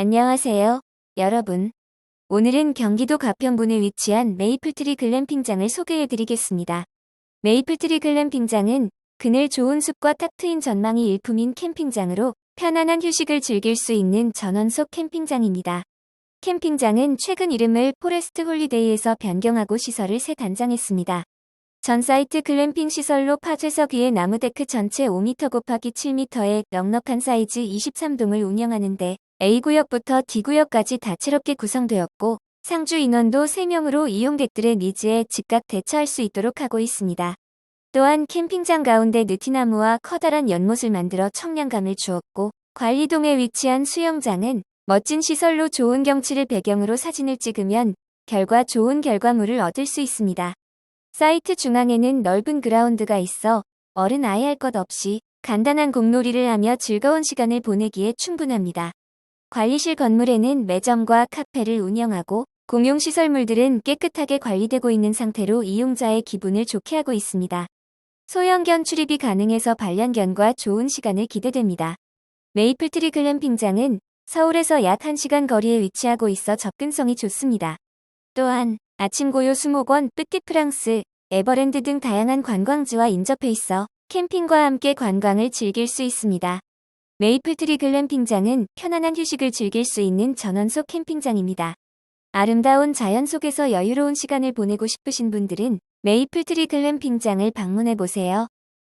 안녕하세요, 여러분. 오늘은 경기도 가평군에 위치한 메이플트리 글램핑장을 소개해드리겠습니다. 메이플트리 글램핑장은 그늘 좋은 숲과 탁 트인 전망이 일품인 캠핑장으로 편안한 휴식을 즐길 수 있는 전원속 캠핑장입니다. 캠핑장은 최근 이름을 포레스트 홀리데이에서 변경하고 시설을 새 단장했습니다. 전 사이트 글램핑 시설로 파쇄석 위에 나무 데크 전체 5m 곱하기 7m의 넉넉한 사이즈 23동을 운영하는데 A구역부터 D구역까지 다채롭게 구성되었고 상주 인원도 3명으로 이용객들의 니즈에 즉각 대처할 수 있도록 하고 있습니다. 또한 캠핑장 가운데 느티나무와 커다란 연못을 만들어 청량감을 주었고 관리동에 위치한 수영장은 멋진 시설로 좋은 경치를 배경으로 사진을 찍으면 결과 좋은 결과물을 얻을 수 있습니다. 사이트 중앙에는 넓은 그라운드가 있어 어른 아이 할 것 없이 간단한 공놀이를 하며 즐거운 시간을 보내기에 충분합니다. 관리실 건물에는 매점과 카페를 운영하고 공용시설물들은 깨끗하게 관리되고 있는 상태로 이용자의 기분을 좋게 하고 있습니다. 소형견 출입이 가능해서 반려견과 좋은 시간을 기대됩니다. 메이플트리 글램핑장은 서울에서 약 1시간 거리에 위치하고 있어 접근성이 좋습니다. 또한 아침 고요 수목원, 뿌띠 프랑스, 에버랜드 등 다양한 관광지와 인접해 있어 캠핑과 함께 관광을 즐길 수 있습니다. 메이플트리 글램핑장은 편안한 휴식을 즐길 수 있는 전원속 캠핑장입니다. 아름다운 자연 속에서 여유로운 시간을 보내고 싶으신 분들은 메이플트리 글램핑장을 방문해 보세요.